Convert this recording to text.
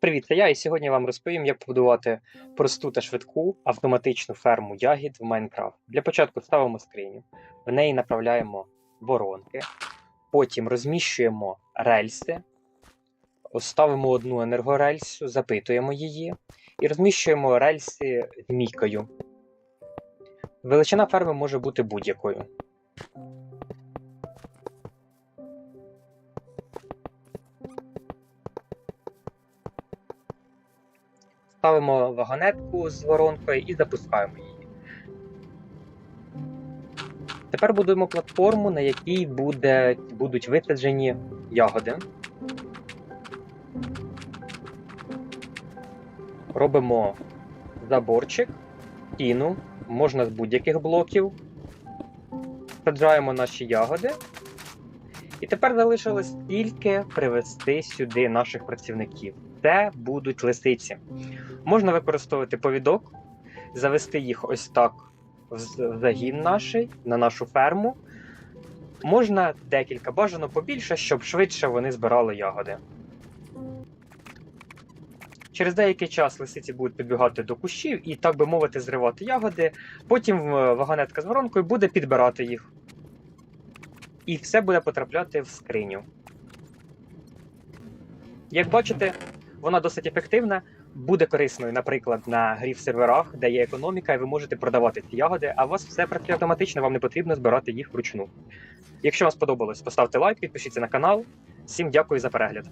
Привіт, це я, і сьогодні я вам розповім, як побудувати просту та швидку автоматичну ферму ягід в Майнкрафт. Для початку ставимо скриню, в неї направляємо воронки, потім розміщуємо рельси, ставимо одну енергорельсу, запитуємо її і розміщуємо рельси змійкою. Величина ферми може бути будь-якою. Ставимо вагонетку з воронкою і запускаємо її. Тепер будуємо платформу, на якій буде, будуть висаджені ягоди. Робимо заборчик, стіну, можна з будь-яких блоків. Саджаємо наші ягоди. І тепер залишилось тільки привезти сюди наших працівників. Це будуть лисиці. Можна використовувати повідок, завести їх ось так в загін наш, на нашу ферму. Можна декілька, бажано побільше, щоб швидше вони збирали ягоди. Через деякий час лисиці будуть підбігати до кущів і, так би мовити, зривати ягоди. Потім е, вагонетка з воронкою буде підбирати їх. І все буде потрапляти в скриню. Як бачите, вона досить ефективна, буде корисною, наприклад, на грі в серверах, де є економіка, і ви можете продавати ці ягоди, а у вас все працює автоматично, вам не потрібно збирати їх вручну. Якщо вам сподобалось, поставте лайк, підпишіться на канал. Всім дякую за перегляд.